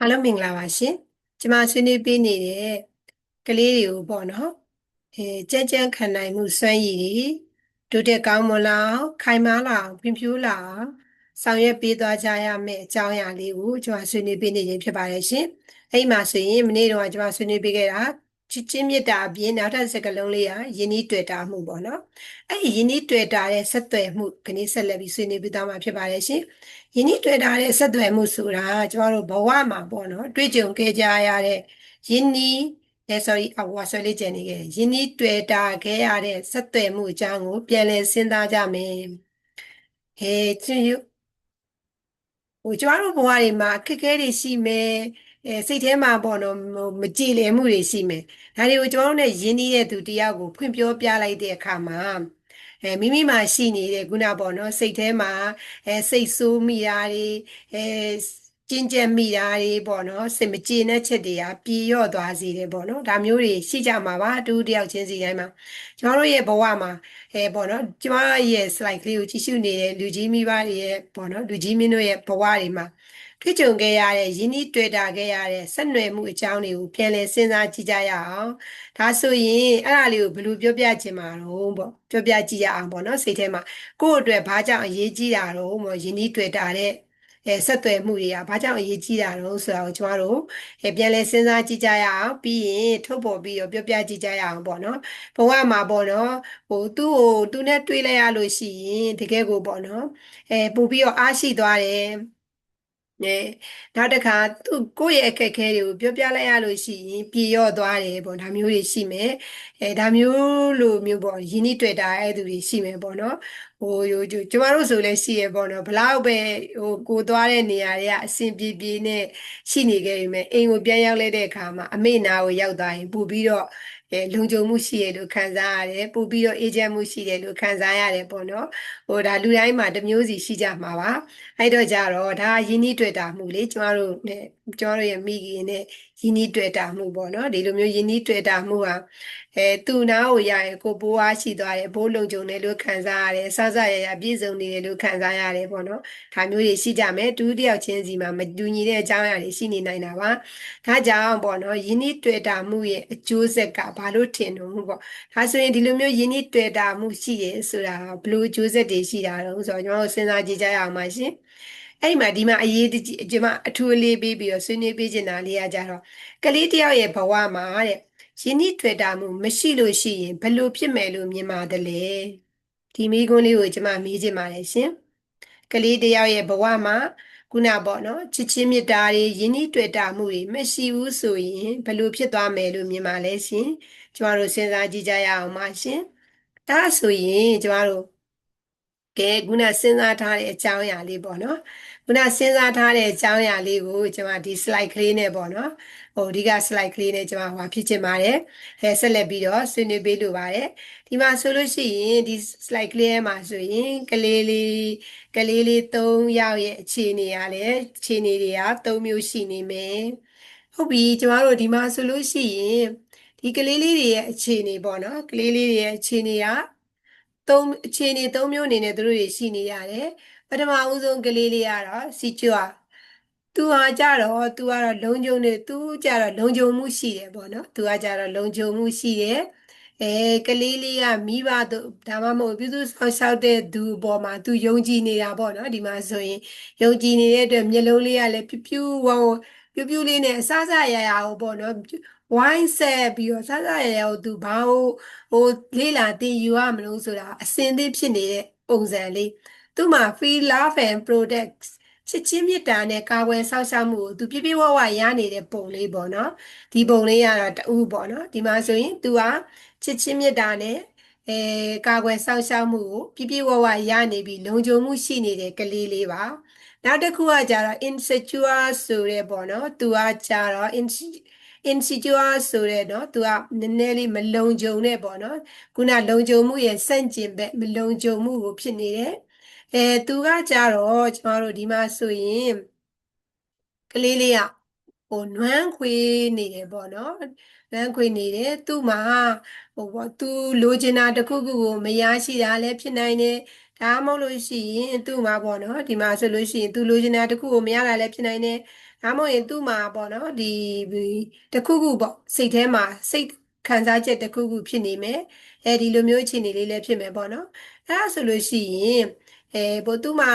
အားလုံးမင်္ဂလာပါရှင်ကျမဆွေးနွေးပေးနေတဲ့ကလေးတွေကိုပေါ့နော်အဲကြမ်းကြမ်းခံနိုင်မှုစွမ်းရည်တွေတိုးတက်ကောင်းမွန်လာအောင်ခိုင်မာလာအောင်ဖွံ့ဖြိုးလာအောင်ဆောင်ရွက်ပေးသွားကြရမယ့်အကြောင်းအရာလေးကိုကျမဆွေးနွေးပေးနေခြင်းဖြစ်ပါတယ်ရှင်အဲ့မှာဆိုရင်မနေ့တုန်းကကျမဆွေးနွေးပေးခဲ့တာ ချစ်ချင်းမေတ္တာအပြင်နောက်ထပ်စကားလုံးလေးကယဉ်ဤတွေ့တာမှုပေါ့နော်အဲ့ဒီယဉ်ဤတွေ့တာတဲ့ဆက်သွယ်မှုခဏဆက်လက်ပြီးဆွေးနွေးပေးသွားမှာဖြစ်ပါတယ်ရှင်ယဉ်ဤတွေ့တာတဲ့ဆက်သွယ်မှုဆိုတာကျမတို့ဘဝမှာပေါ့နော်တွေ့ကြုံခဲ့ကြရတဲ့ယဉ်ဤအဲ sorry အဝါဆွဲလေးကျန်နေခဲ့ယဉ်ဤတွေ့တာခဲ့ရတဲ့ဆက်သွယ်မှုအကြောင်းကိုပြန်လည်စဉ်းစားကြမယ်ဟဲ့ချင်းဟိုကျမတို့ဘဝတွေမှာအခက်အခဲတွေရှိမယ် အဲစိတ်ထဲမှာပေါ့နော်မကြည်လည်မှုတွေရှိမယ်ဒါတွေကိုကျွန်တော်တို့ ਨੇ ယဉ်နေတဲ့သူတယောက်ကိုဖွင့်ပြောပြလိုက်တဲ့အခါမှာအဲမိမိမှာရှိနေတဲ့ခုနပေါ့နော်စိတ်ထဲမှာအဲစိတ်ဆိုးမိတာတွေအဲကျဉ်ကျက်မိတာတွေပေါ့နော်စိတ်မကျေနပ်ချက်တွေကပြေလျော့သွားစေတယ်ပေါ့နော်ဒါမျိုးတွေရှိကြမှာပါတူတယောက်ချင်းစီတိုင်းမှာကျွန်တော်တို့ရဲ့ဘဝမှာအဲပေါ့နော်ကျွန်တော်ရဲ့ slide ကလေးကိုကြည့်ရှုနေတဲ့လူကြီးမိဘတွေရဲ့ပေါ့နော်လူကြီးမင်းတို့ရဲ့ဘဝတွေမှာ တွေ့ကြုံခဲ့ရတဲ့ယဉ်ဤတွေ့တာခဲ့ရတဲ့ဆက်နွယ်မှုအကြောင်းတွေကိုပြန်လည်စဉ်းစားကြည့်ကြရအောင်ဒါဆိုရင်အဲ့ဒါလေးကိုဘယ်လိုပြောပြချင်မှာတော့ပေါ့ပြောပြကြည့်ရအောင်ပေါ့နော်စိတ်ထဲမှာကိုယ့်အတွက်ဘာကြောင့်အရေးကြီးတာတော့ပေါ့ယဉ်ဤတွေ့တာတဲ့အဲဆက်သွယ်မှုတွေကဘာကြောင့်အရေးကြီးတာတော့ဆိုတာကိုကျမတို့အဲပြန်လဲစဉ်းစားကြည့်ကြရအောင်ပြီးရင်ထုတ်ပေါ်ပြီးတော့ပြောပြကြည့်ကြရအောင်ပေါ့နော်ဘဝမှာပေါ့နော်ဟိုသူ့ကိုသူနဲ့တွေ့လိုက်ရလို့ရှိရင်တကယ်ကိုပေါ့နော်အဲပို့ပြီးတော့အားရှိသွားတယ် နဲ့နောက်တစ်ခါသူကိုယ့်ရဲ့အခက်အခဲတွေကိုပြောပြလိုက်ရလို့ရှိရင်ပြေလျော့သွားတယ်ပေါ့ဒါမျိုးတွေရှိမယ်အဲဒါမျိုးလိုမျိုးပေါ့ယင်းနှိတွေ့တာအဲ့သူတွေရှိမယ်ပေါ့နော်ဟိုကျကျမတို့ဆိုလည်းရှိရပေါ့နော်ဘလောက်ပဲဟိုကိုသွားတဲ့နေရာတွေကအဆင်ပြေပြေနဲ့ရှိနေခဲ့ပြီမဲ့အိမ်ကိုပြန်ရောက်လိုက်တဲ့အခါမှာအမေနာကိုရောက်သွားရင်ပို့ပြီးတော့အဲလုံခြုံမှုရှိရလို့ခံစားရတယ်ပို့ပြီးတော့အေဂျင့်မှုရှိတယ်လို့ခံစားရတယ်ပေါ့နော်ဟိုဒါလူတိုင်းမှာတစ်မျိုးစီရှိကြမှာပါ အဲ့တော့ကြတော့ဒါယင်းနှီးတွေ့တာမှုလေကျမတို့နဲ့ကျမတို့ရဲ့မိခင်နဲ့ယင်းနှီးတွေ့တာမှုပေါ့နော်ဒီလိုမျိုးယင်းနှီးတွေ့တာမှုဟာအဲသူ့နာကိုရရင်ကိုဘိုးအားရှိသွားတယ်ဘိုးလုံခြုံတယ်လို့ခံစားရတယ်ဆဆရရပြည့်စုံနေတယ်လို့ခံစားရတယ်ပေါ့နော်ဒါမျိုးတွေရှိကြမယ်တူတယောက်ချင်းစီမှာမတူညီတဲ့အကြောင်းအရာတွေရှိနေနိုင်တာပါဒါကြောင့်ပေါ့နော်ယင်းနှီးတွေ့တာမှုရဲ့အကျိုးဆက်ကဘာလို့ထင်လို့မှုပေါ့ဒါဆိုရင်ဒီလိုမျိုးယင်းနှီးတွေ့တာမှုရှိရဆိုတာဘလို့အကျိုးဆက်တွေရှိတာတော့ဆိုတော့ကျွန်တော်တို့စဉ်းစားကြည့်ကြရအောင်ပါရှင် အဲ့မှာဒီမှာအရေးတကြီးကျွန်မအထူးလေးပေးပြီးတော့ဆွေးနွေးပေးချင်တာလေးကကြတော့ကလေးတယောက်ရဲ့ဘဝမှာတဲ့ယင်းဤတွေ့တာမှုမရှိလို့ရှိရင်ဘယ်လိုဖြစ်မယ်လို့မြင်ပါတယ်လဲဒီမိကွန်းလေးကိုကျွန်မမေးချင်ပါတယ်ရှင်ကလေးတယောက်ရဲ့ဘဝမှာခုနပေါ့နော်ချစ်ချင်းမြတ်တာတွေယင်းဤတွေ့တာမှုတွေမရှိဘူးဆိုရင်ဘယ်လိုဖြစ်သွားမယ်လို့မြင်ပါလဲရှင်ကျမတို့စဉ်းစားကြည့်ကြရအောင်ပါရှင်ဒါဆိုရင်ကျမတို့ ကဲခုနစဉ်းစားထားတဲ့အကြောင်းအရာလေးပေါ့နော်ခုနစဉ်းစားထားတဲ့အကြောင်းအရာလေးကိုကျွန်မဒီ slide ကလေးနဲ့ပေါ့နော်ဟိုဒီက slide ကလေးနဲ့ကျွန်မဟောဖြစ်ချင်ပါတယ်အဲဆက်လက်ပြီးတော့ဆွေးနွေးပေးလိုပါတယ်ဒီမှာဆိုလို့ရှိရင်ဒီ slide ကလေးမှာဆိုရင်ကလေးလေးကလေးလေး၃ယောက်ရဲ့အခြေအနေရလဲအခြေအနေတွေက၃မျိုးရှိနေမယ်ဟုတ်ပြီကျွန်တော်တို့ဒီမှာဆိုလို့ရှိရင်ဒီကလေးလေးတွေရဲ့အခြေအနေပေါ့နော်ကလေးလေးတွေရဲ့အခြေအနေက သုံးအခြေအနေ၃မျိုးအနေနဲ့သူတို့တွေရှိနေရတယ်ပထမဦးဆုံးကလေးလေးကတော့စီကျွာသူဟာကြတော့သူကတော့လုံခြုံနေသူကြတော့လုံခြုံမှုရှိတယ်ပေါ့နော်သူကကြတော့လုံခြုံမှုရှိတယ်အဲကလေးလေးကမိဘတို့ဒါမှမဟုတ်ပြုစုဆောင်ရှောက်တဲ့သူအပေါ်မှာသူယုံကြည်နေတာပေါ့နော်ဒီမှာဆိုရင်ယုံကြည်နေတဲ့အတွက်မျက်လုံးလေးကလည်းပြူးပြူးဝေါ ပြူးပြူးလေးနဲ့အဆဆရရအောင်ပေါ့နော်ဝိုင်းဆက်ပြီးတော့ဆဆရရအောင်သူဘာလို့ဟိုလေးလာတင်ယူရမလို့ဆိုတာအစင်သစ်ဖြစ်နေတဲ့ပုံစံလေးသူ့မှာ feel love and products ချစ်ချင်းမေတ္တာနဲ့ကာဝယ်ဆောက်ရှောက်မှုကိုသူပြပြဝဝရနေတဲ့ပုံလေးပေါ့နော်ဒီပုံလေးကတော့တူပေါ့နော်ဒီမှာဆိုရင်သူကချစ်ချင်းမေတ္တာနဲ့အဲကာကွယ်ဆောက်ရှောက်မှုကိုပြပြဝဝရနေပြီးလုံခြုံမှုရှိနေတဲ့ကလေးလေးပါ နောက်တစ်ခုကကြတော့ insecure ဆိုတဲ့ပေါ့နော်သူကကြတော့ insecure ဆိုတဲ့နော်သူကနည်းနည်းလေးမလုံခြုံတဲ့ပေါ့နော်ခုနလုံခြုံမှုရဲ့စန့်ကျင်ဘက်မလုံခြုံမှုကိုဖြစ်နေတယ်အဲသူကကြတော့ကျမတို့ဒီမှာဆိုရင်ကလေးလေးကဟိုနွမ်းခွေနေတယ်ပေါ့နော်နွမ်းခွေနေတယ်သူ့မှာဟိုပေါ့သူလိုချင်တာတစ်ခုခုကိုမရရှိတာလည်းဖြစ်နိုင်တယ် ဒါမှမဟုတ်လို့ရှိရင်သူ့မှာပေါ့နော်ဒီမှာဆိုလို့ရှိရင်သူလိုချင်တာတစ်ခုကိုမရတာလည်းဖြစ်နိုင်တယ်ဒါမှမဟုတ်ရင်သူ့မှာပေါ့နော်ဒီတစ်ခုခုပေါ့စိတ်ထဲမှာစိတ်ခံစားချက်တစ်ခုခုဖြစ်နေမယ်အဲဒီလိုမျိုးအခြေအနေလေးလည်းဖြစ်မယ်ပေါ့နော်အဲဒါဆိုလို့ရှိရင်အဲဘို့သူမှာ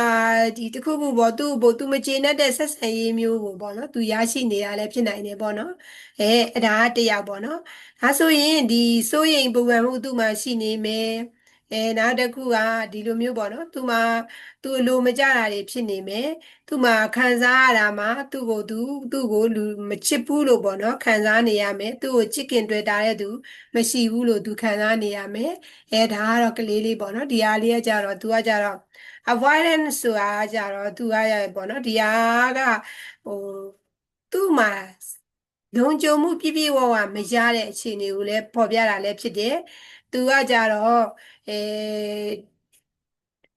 ဒီတခုခုပေါ့သူ့ဘို့သူမကျေနပ်တဲ့ဆက်ဆံရေးမျိုးကိုပေါ့နော်သူရရှိနေတာလည်းဖြစ်နိုင်တယ်ပေါ့နော်အဲအဲ့ဒါကတရားပေါ့နော်ဒါဆိုရင်ဒီစိုးရိမ်ပူပန်မှုသူ့မှာရှိနေမယ် အဲနောက်တစ်ခုကဒီလိုမျိုးပေါ့နော်သူမှာသူအလိုမကျတာတွေဖြစ်နေမယ်သူမှာခံစားရတာမှာသူ့ကိုသူသူ့ကိုလူမချစ်ဘူးလို့ပေါ့နော်ခံစားနေရမယ်သူ့ကိုချစ်ခင်တွေ့တာတဲ့သူမရှိဘူးလို့သူခံစားနေရမယ်အဲဒါကတော့ကလေးလေးပေါ့နော်ဒီအားလေးကကြတော့သူကကြတော့ avoidance ဆိုတာကြတော့သူကရပေါ့နော်ဒီဟာကဟိုသူ့မှာလုံခြုံမှုပြည့်ပြည့်ဝဝမရတဲ့အခြေအနေကိုလည်းပေါ်ပြတာလည်းဖြစ်တယ်သူကကြတော့ အဲ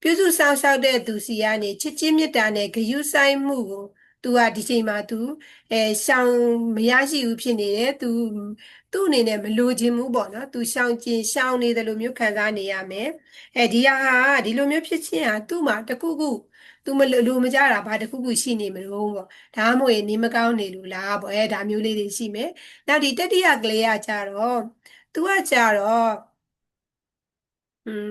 ပြုစုဆောင်ရှောက်တဲ့သူစီကနေချစ်ချင်းမေတ္တာနဲ့ဂရုစိုက်မှုကိုသူကဒီချိန်မှာသူအဲရှောင်မရရှိဘူးဖြစ်နေတယ်သူသူ့အနေနဲ့မလိုချင်ဘူးပေါ့နော်သူရှောင်ကျင်ရှောင်နေတယ်လို့မျိုးခံစားနေရမယ်အဲဒီဟာဒီလိုမျိုးဖြစ်ခြင်းဟာသူ့မှာတခုခုသူမလိုမကြတာဘာတခုခုရှိနေမလို့ပေါ့ဒါမှမဟုတ်နေမကောင်းနေလို့လားပေါ့အဲဒါမျိုးလေးတွေရှိမယ်နောက်ဒီတတိယကလေးကကြတော့သူကကြတော့ อืม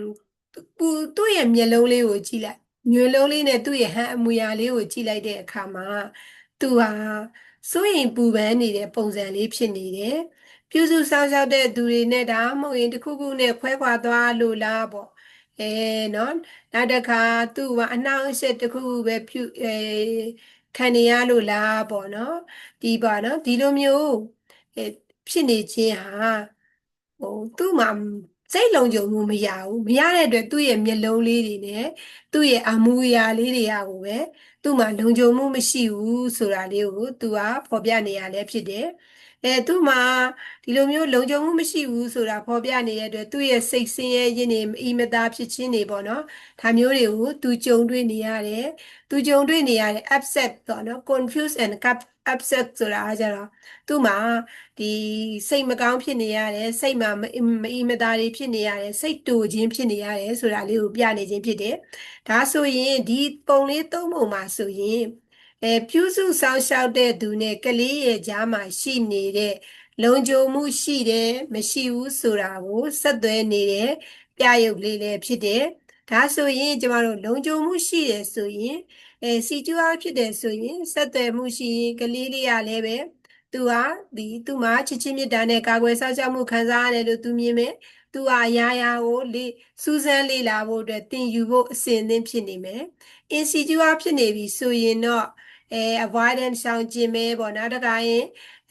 သူသူ့ရဲ့မျက်လုံးလေးကိုကြည့်လိုက်မျက်လုံးလေးနဲ့သူ့ရဲ့ဟန်အမူအရာလေးကိုကြည့်လိုက်တဲ့အခါမှာသူဟာစိုးရင်ပူပန်နေတဲ့ပုံစံလေးဖြစ်နေတယ်ပြုစုစောင့်ရှောက်တဲ့သူတွေနဲ့ဒါမှမဟုတ်ရင်တစ်ခုခုနဲ့ခွဲခွာသွားလို့လားပေါ့အဲနော်နောက်တစ်ခါသူ့ကအနှောင့်အယှက်တစ်ခုခုပဲပြုအဲခံနေရလို့လားပေါ့နော်ဒီပါနော်ဒီလိုမျိုးအဲဖြစ်နေခြင်းဟာဟိုသူ့မှာ စိတ်လုံခြုံမှုမရဘူးမရတဲ့အတွက်သူ့ရဲ့မျက်လုံးလေးတွေနဲ့သူ့ရဲ့အမူအရာလေးတွေကကိုပဲသူ့မှာလုံခြုံမှုမရှိဘူးဆိုတာလေးကိုသူကဖော်ပြနေရလဲဖြစ်တယ် အဲသူ့မှာဒီလိုမျိုးလုံခြုံမှုမရှိဘူးဆိုတာဖော်ပြနေတဲ့အတွက်သူ့ရဲ့စိတ်ဆင်းရဲခြင်းတွေအီမသားဖြစ်ခြင်းတွေပေါ့နော်ဒါမျိုးတွေကိုသူကြုံတွေ့နေရတယ်သူကြုံတွေ့နေရတဲ့ upset ပေါ့နော် confuse and upset ဆိုတာကကြတော့သူ့မှာဒီစိတ်မကောင်းဖြစ်နေရတယ်စိတ်မှာမအီမသားတွေဖြစ်နေရတယ်စိတ်တူခြင်းဖြစ်နေရတယ်ဆိုတာလေးကိုပြနေခြင်းဖြစ်တယ်ဒါဆိုရင်ဒီပုံလေးသုံးပုံမှာဆိုရင် အဲပြုစုဆောင်ရှောက်တဲ့သူနဲ့ကလေးရဲ့ကြားမှာရှိနေတဲ့လုံခြုံမှုရှိတယ်မရှိဘူးဆိုတာကိုဆက်သွဲနေတဲ့ပြရုပ်လေးလည်းဖြစ်တယ်ဒါဆိုရင်ကျမတို့လုံခြုံမှုရှိတယ်ဆိုရင်အဲစီကျူအားဖြစ်တယ်ဆိုရင်ဆက်သွယ်မှုရှိရင်ကလေးလေးရလည်းပဲသူဟာဒီသူ့မှာချစ်ချင်းမြတ်တာနဲ့ကာကွယ်စောင့်ရှောက်မှုခံစားရတယ်လို့သူမြင်မယ်သူဟာရာရာကိုလေစူးစမ်းလေ့လာဖို့အတွက်သင်ယူဖို့အစဉ်အသင့်ဖြစ်နေမယ်။ insecure ဖြစ်နေပြီဆိုရင်တော့ အဲ avoidance ရှောင်ကျင်မယ်ပေါ့နောက်တစ်ခါရင်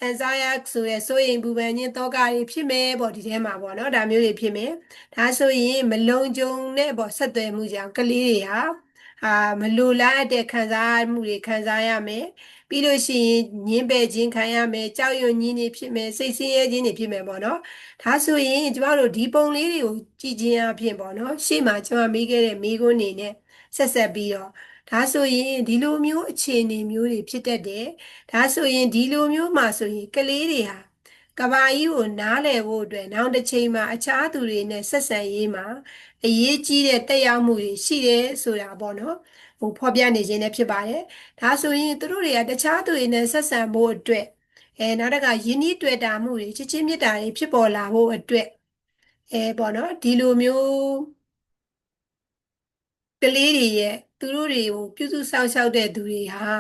anxiety ဆိုရယ်စိုးရိမ်ပူပန်ခြင်းတောကတွေဖြစ်မယ်ပေါ့ဒီထဲမှာပေါ့နော်ဒါမျိုးတွေဖြစ်မယ်။ဒါဆိုရင်မလုံခြုံတဲ့ပေါ့ဆက်သွယ်မှုကြောင့်ကလေးတွေဟာအာမလိုလားတဲ့ခံစားမှုတွေခံစားရမယ်ပြီးလို့ရှိရင်ညင်းပယ်ခြင်းခံရမယ်ကြောက်ရွံ့ခြင်းတွေဖြစ်မယ်စိတ်ဆင်းရဲခြင်းတွေဖြစ်မယ်ပေါ့နော်ဒါဆိုရင်ကျမတို့ဒီပုံလေးတွေကိုကြည့်ခြင်းအပြင်ပေါ့နော်ရှေ့မှာကျမမေးခဲ့တဲ့မိကုန်းနေနဲ့ဆက်ဆက်ပြီးတော့ ဒါဆိုရင်ဒီလိုမျိုးအခြေအနေမျိုးတွေဖြစ်တတ်တယ်ဒါဆိုရင်ဒီလိုမျိုးမှာဆိုရင်ကလေးတွေဟာကဘာကြီးကိုနားလည်ဖို့အတွက်နောက်တစ်ချိန်မှာအခြားသူတွေနဲ့ဆက်ဆံရေးမှာအရေးကြီးတဲ့တက်ရောက်မှုတွေရှိတယ်ဆိုတာပေါ့နော်ဟိုဖော်ပြနေခြင်းလည်းဖြစ်ပါတယ်ဒါဆိုရင်သူတို့တွေကတခြားသူတွေနဲ့ဆက်ဆံဖို့အတွက်အဲနောက်တစ်ခါယဉ်ဤတွေ့တာမှုတွေချစ်ချင်းမေတ္တာတွေဖြစ်ပေါ်လာဖို့အတွက်အဲပေါ့နော်ဒီလိုမျိုးကလေးတွေရဲ့ သူတို့တွေကိုပြုစုစောင့်ရှောက်တဲ့သူတွေဟာ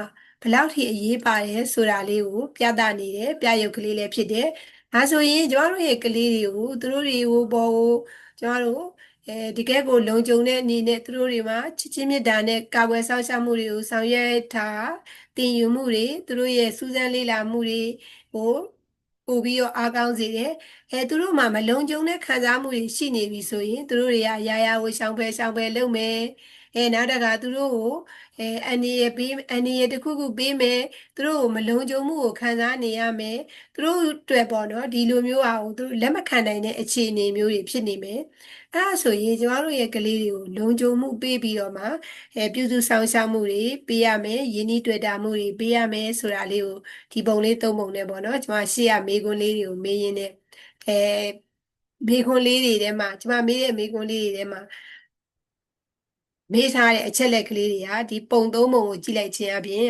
ဘလောက်ထိအရေးပါတယ်ဆိုတာလေးကိုပြသနေတယ်ပြရုပ်ကလေးလည်းဖြစ်တယ်ဒါဆိုရင်ကျမတို့ရဲ့ကလေးတွေကိုသူတို့တွေကိုပေါ်ကိုကျမတို့အဲဒီကဲကိုလုံခြုံတဲ့အနေနဲ့သူတို့တွေမှာချစ်ချင်းမြတ်တာနဲ့ကာကွယ်စောင့်ရှောက်မှုတွေကိုဆောင်ရွက်ထားတင်ယူမှုတွေသူတို့ရဲ့စူးစမ်းလေ့လာမှုတွေကိုပို့ပြီးတော့အားကောင်းစေတယ်အဲသူတို့မှာမလုံခြုံတဲ့ခံစားမှုတွေရှိနေပြီဆိုရင်သူတို့တွေကရာရာကိုရှောင်ဖယ်ရှောင်ဖယ်လုပ်မယ် အဲနောက်တခါသူတို့ကိုအဲအန်ဒီရပေးအန်ဒီရတခုခုပေးမယ်သူတို့ကိုမလုံခြုံမှုကိုခံစားနေရမယ်သူတို့တွေ့ပေါ့နော်ဒီလိုမျိုးအောင်သူတို့လက်မခံနိုင်တဲ့အခြေအနေမျိုးတွေဖြစ်နေမယ်အဲ့ဒါဆိုရင်ကျမတို့ရဲ့ကလေးတွေကိုလုံခြုံမှုပေးပြီးတော့မှအဲပြုစုဆောင်ရှောက်မှုတွေပေးရမယ်ယဉ်ဤတွေ့တာမှုတွေပေးရမယ်ဆိုတာလေးကိုဒီပုံလေးသုံးပုံနဲ့ပေါ့နော်ကျမရှေ့ရမေးခွန်းလေးတွေကိုမေးရင်းနဲ့အဲမေးခွန်းလေးတွေထဲမှာကျမမေးတဲ့မေးခွန်းလေးတွေထဲမှာ မေးထားတဲ့အချက်လက်ကလေးတွေကဒီပုံသုံးပုံကိုကြည့်လိုက်ခြင်းအပြင်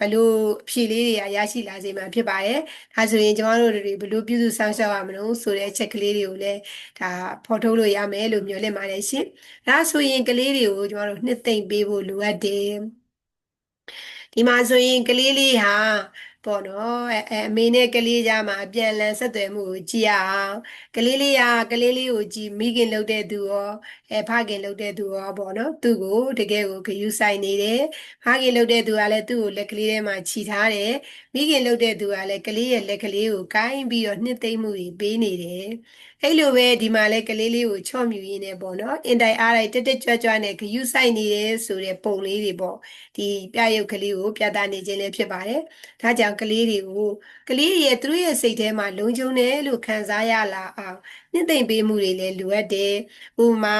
ဘလို့အဖြေလေးတွေကရရှိလာစေမှာဖြစ်ပါတယ်။ဒါဆိုရင်ကျမတို့တွေဘလို့ပြုစုစောင့်ရှောက်ရမလို့ဆိုတဲ့အချက်ကလေးတွေကိုလည်းဒါဖော်ထုတ်လို့ရမယ်လို့မျှော်လင့်ပါတယ်ရှင်။ဒါဆိုရင်ကလေးတွေကိုကျမတို့နှစ်သိမ့်ပေးဖို့လိုအပ်တယ်။ဒီမှာဆိုရင်ကလေးလေးဟာ ပေါ့နော်အဲအမေနဲ့ကလေးကြားမှာအပြန်အလှန်ဆက်သွယ်မှုကိုကြည့်ရအောင်ကလေးလေးကကလေးလေးကိုကြည့်မိခင်လုပ်တဲ့သူရောအဲဖခင်လုပ်တဲ့သူရောပေါ့နော်သူ့ကိုတကယ်ကိုဂယူဆိုင်နေတယ်ဖခင်လုပ်တဲ့သူကလည်းသူ့ကိုလက်ကလေးထဲမှာခြိထားတယ်မိခင်လုပ်တဲ့သူကလည်းကလေးရဲ့လက်ကလေးကိုကိုင်းပြီးတော့နှစ်သိမ့်မှုတွေပေးနေတယ်အဲ့လိုပဲဒီမှာလဲကလေးလေးကိုချော့မြူရင်းနဲ့ပေါ့နော်အင်တိုင်အားလိုက်တက်တက်ကြွကြွနဲ့ဂယူဆိုင်နေတယ်ဆိုတဲ့ပုံလေးတွေပေါ့ဒီပြရုပ်ကလေးကိုပြသနေခြင်းလည်းဖြစ်ပါတယ်ဒါကြောင့်ကလေးတွေကိုကလေးတွေရဲ့သူတို့ရဲ့စိတ်ထဲမှာလုံခြုံတယ်လို့ခံစားရလာအောင်နှစ်သိမ့်ပေးမှုတွေလည်းလိုအပ်တယ်ဥပမာ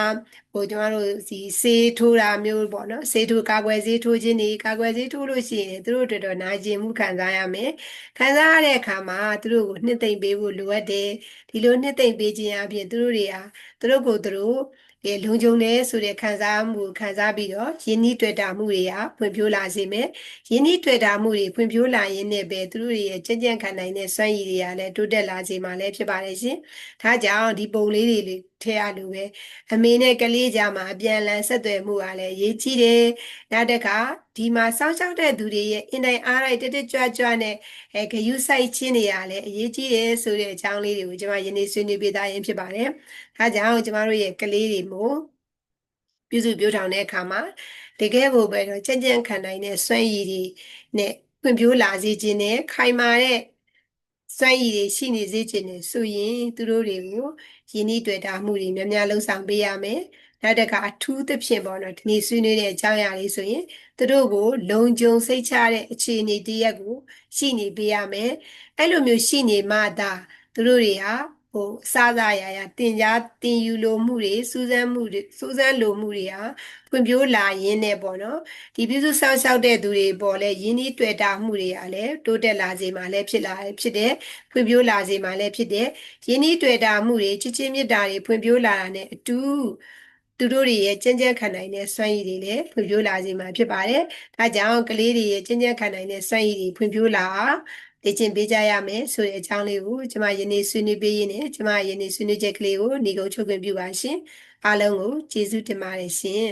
ဟိုကျွန်တော်တို့ဒီဆေးထိုးတာမျိုးပေါ့နော်ဆေးထိုးကာကွယ်ဆေးထိုးခြင်းတွေကာကွယ်ဆေးထိုးလို့ရှိရင်သူတို့တို့တော့နာကျင်မှုခံစားရမယ်ခံစားရတဲ့အခါမှာသူတို့ကိုနှစ်သိမ့်ပေးဖို့လိုအပ်တယ်ဒီလိုနှစ်သိမ့်ပေးခြင်းအပြင်သူတို့တွေဟာသူတို့ကိုသူတို့ ဒီလုံခြုံတယ်ဆိုတဲ့ခံစားမှုခံစားပြီးတော့ယဉ်ဤတွေ့တာမှုတွေကဖွံ့ဖြိုးလာစေမယ်ယဉ်ဤတွေ့တာမှုတွေဖွံ့ဖြိုးလာရင်းနဲ့ပဲသူတို့ရဲ့ကြံ့ကြံ့ခံနိုင်တဲ့စွမ်းရည်တွေကလည်းတိုးတက်လာစေမှာလည်းဖြစ်ပါတယ်ရှင်။ဒါကြောင့်ဒီပုံလေးတွေ ထဲရလို့ပဲအမေနဲ့ကလေးကြားမှာအပြန်အလှန်ဆက်သွယ်မှုကလည်းအရေးကြီးတယ်။နောက်တစ်ခါဒီမှာစောင့်ရှောက်တဲ့သူတွေရဲ့အင်တိုင်အားလိုက်တက်တက်ကြွကြွနဲ့အဲဂယုစိုက်ခြင်းတွေကလည်းအရေးကြီးတယ်ဆိုတဲ့အကြောင်းလေးတွေကိုကျွန်မယနေ့ဆွေးနွေးပေးသားရင်ဖြစ်ပါတယ်။ဒါကြောင့်ကျွန်မတို့ရဲ့ကလေးတွေမို့ပြုစုပြောထောင်တဲ့အခါမှာတကယ်ကိုပဲတော့ကြံ့ကြံ့ခံနိုင်တဲ့စွမ်းရည်တွေနဲ့ဖွံ့ဖြိုးလာစေခြင်းနဲ့ခိုင်မာတဲ့ စွမ်းရည်တွေရှိနေစေခြင်းနဲ့ဆိုရင်သူတို့တွေကိုယဉ်ဤတွေ့တာမှုတွေများများလှုံ့ဆော်ပေးရမယ်။နောက်တစ်ခါအထူးသဖြင့်ပေါ့နော်ဒီနေ့ဆွေးနွေးတဲ့အကြောင်းအရာလေးဆိုရင်သူတို့ကိုလုံခြုံစိတ်ချတဲ့အခြေအနေတရက်ကိုရှိနေပေးရမယ်။အဲ့လိုမျိုးရှိနေမှသာသူတို့တွေဟာဟိုအ စားစားရရတင်ကြားတင်ယူလိုမှုတွေစူးစမ်းမှုတွေစူးစမ်းလိုမှုတွေဟာဖွံ့ဖြိုးလာရင်းနဲ့ပေါ့နော်ဒီပြုစုစောင့်ရှောက်တဲ့သူတွေပေါ်လဲရင်းနှီးတွေ့တာမှုတွေကလည်းတိုးတက်လာစေမှာလည်းဖြစ်လာဖြစ်တယ်ဖွံ့ဖြိုးလာစေမှာလည်းဖြစ်တယ်ရင်းနှီးတွေ့တာမှုတွေချစ်ချင်းမြတ်တာတွေဖွံ့ဖြိုးလာတာနဲ့အတူသူတို့တွေရဲ့ကြင်ကြံ့ခံနိုင်တဲ့စွမ်းရည်တွေလည်းဖွံ့ဖြိုးလာစေမှာဖြစ်ပါတယ်။ဒါကြောင့်ကလေးတွေရဲ့ကြင်ကြံ့ခံနိုင်တဲ့စွမ်းရည်တွေဖွံ့ဖြိုးလာ လေ့ကျင့်ပေးကြရမယ်ဆိုတဲ့အကြောင်းလေးကိုကျွန်မယနေ့ဆွေးနွေးပေးရင်းနဲ့ကျွန်မယနေ့ဆွေးနွေးချက်ကလေးကိုညီကုန်းချုပ်ခွင့်ပြုပါရှင်အားလုံးကိုကျေးဇူးတင်ပါတယ်ရှင်